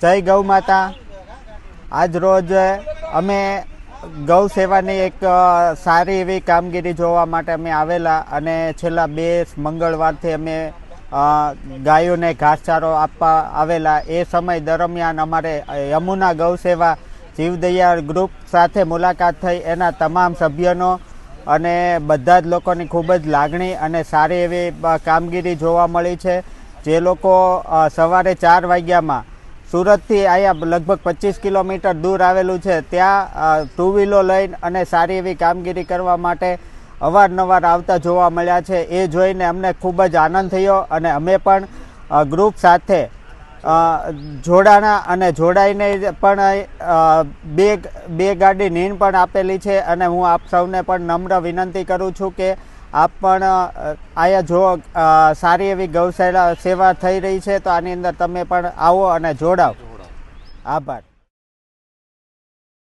જય ગૌ માતા. આજ રોજ અમે ગૌ સેવાની એક સારી એવી કામગીરી જોવા માટે અમે આવેલા અને છેલ્લા બે મંગળવારથી અમે ગાયોને ઘાસચારો આપવા આવેલા. એ સમય દરમિયાન અમારે યમુના ગૌ સેવા જીવદયા ગ્રુપ સાથે મુલાકાત થઈ. એના તમામ સભ્યોનો અને બધા જ લોકોની ખૂબ જ લાગણી અને સારી એવી કામગીરી જોવા મળી છે. જે લોકો સવારે ચાર વાગ્યામાં સુરતથી અહીંયા લગભગ પચીસ કિલોમીટર દૂર આવેલું છે. ત્યાં ટુ વ્હીલો લઈને અને સારી એવી કામગીરી કરવા માટે અવારનવાર આવતા જોવા મળ્યા છે. એ જોઈને અમને ખૂબ જ આનંદ થયો અને અમે પણ ગ્રુપ સાથે જોડાણા અને જોડાઈને પણ બે બે ગાડી નીણ પણ આપેલી છે અને હું આપ સૌને પણ નમ્ર વિનંતી કરું છું કે આપ પણ અહીંયા જો સારી એવી ગૌશાળા સેવા થઈ રહી છે તો આની અંદર તમે પણ આવો અને જોડાવ. આભાર.